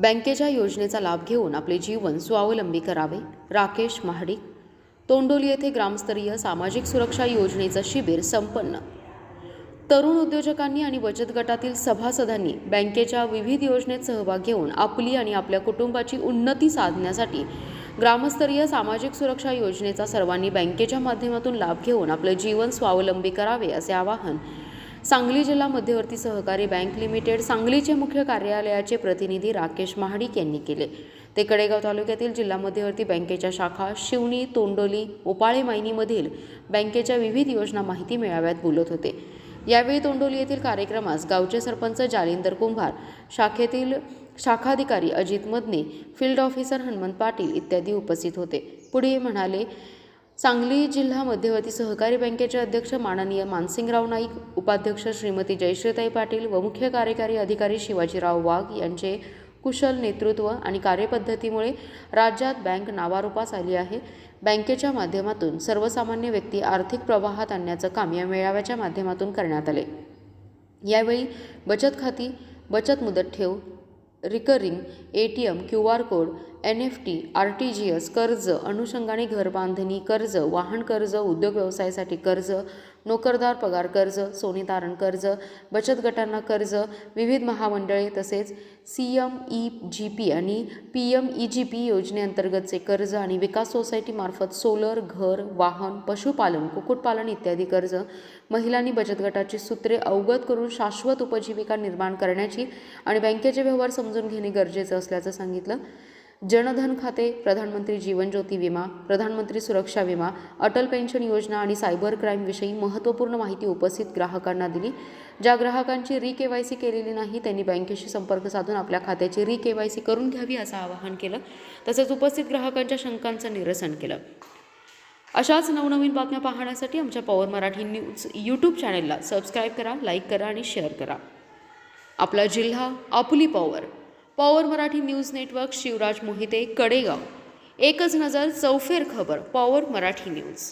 बँकेच्या योजनेचा लाभ घेऊन आपले जीवन स्वावलंबी करावे. राकेश महाडिक तोंडोली येथे ग्रामस्तरीय सामाजिक सुरक्षा योजनेचं शिबिर संपन्न. तरुण उद्योजकांनी आणि बचत गटातील सभासदांनी बँकेच्या विविध योजनेत सहभाग घेऊन आपली आणि आपल्या कुटुंबाची उन्नती साधण्यासाठी ग्रामस्तरीय सामाजिक सुरक्षा योजनेचा सर्वांनी बँकेच्या माध्यमातून लाभ घेऊन आपले जीवन स्वावलंबी करावे असे आवाहन सांगली जिल्हा मध्यवर्ती सहकारी बँक लिमिटेड सांगलीचे मुख्य कार्यालयाचे प्रतिनिधी राकेश महाडिक यांनी केले. ते कडेगाव तालुक्यातील जिल्हा मध्यवर्ती बँकेच्या शाखा शिवणी तोंडोली ओपाळे मायनीमधील बँकेच्या विविध योजना माहिती मेळाव्यात बोलत होते. यावेळी तोंडोली येथील कार्यक्रमास गावचे सरपंच जालिंदर कुंभार शाखेतील शाखाधिकारी अजित मदने फील्ड ऑफिसर हनुमंत पाटील इत्यादी उपस्थित होते. पुढे म्हणाले सांगली जिल्हा मध्यवर्ती सहकारी बँकेचे अध्यक्ष माननीय मानसिंगराव नाईक उपाध्यक्ष श्रीमती जयश्रीताई पाटील व मुख्य कार्यकारी अधिकारी शिवाजीराव वाघ यांचे कुशल नेतृत्व आणि कार्यपद्धतीमुळे राज्यात बँक नावारूपास आली आहे. बँकेच्या माध्यमातून सर्वसामान्य व्यक्ती आर्थिक प्रवाहात आणण्याचं काम या मेळाव्याच्या माध्यमातून करण्यात आले. यावेळी बचत खाती बचत मुदत ठेव recurring A T M Q R code N E F T R T G कर्ज अनुषंगाने घरबांधणी कर्ज वाहन कर्ज उद्योग व्यवसायासाठी कर्ज नोकरदार पगार कर्ज सोने तारण कर्ज बचत गटांना कर्ज विविध महामंडळे तसेच C M E G P आणि P M E G P योजनेअंतर्गतचे कर्ज आणि विकास सोसायटीमार्फत सोलर घर वाहन पशुपालन कुक्कुटपालन इत्यादी कर्ज महिलांनी बचत गटाची सूत्रे अवगत करून शाश्वत उपजीविका निर्माण करण्याची आणि बँकेचे व्यवहार समजून घेणे गरजेचं असल्याचं सांगितलं. जनधन खाते प्रधानमंत्री जीवन ज्योती विमा प्रधानमंत्री सुरक्षा विमा अटल पेन्शन योजना आणि सायबर क्राईमविषयी महत्त्वपूर्ण माहिती उपस्थित ग्राहकांना दिली. ज्या ग्राहकांची री के वाय सी केलेली नाही त्यांनी बँकेशी संपर्क साधून आपल्या खात्याची री के वाय सी करून घ्यावी असं आवाहन केलं. तसेच उपस्थित ग्राहकांच्या शंकांचं निरसन केलं. अशाच नवनवीन बातम्या पाहण्यासाठी आमच्या पॉवर मराठी न्यूज यूट्यूब चॅनेलला सबस्क्राईब करा लाईक करा आणि शेअर करा. आपला जिल्हा आपली power. Power Marathi news network Shivraj Mohite Kadegaon. एकच नजर चौफेर खबर पॉवर मराठी न्यूज.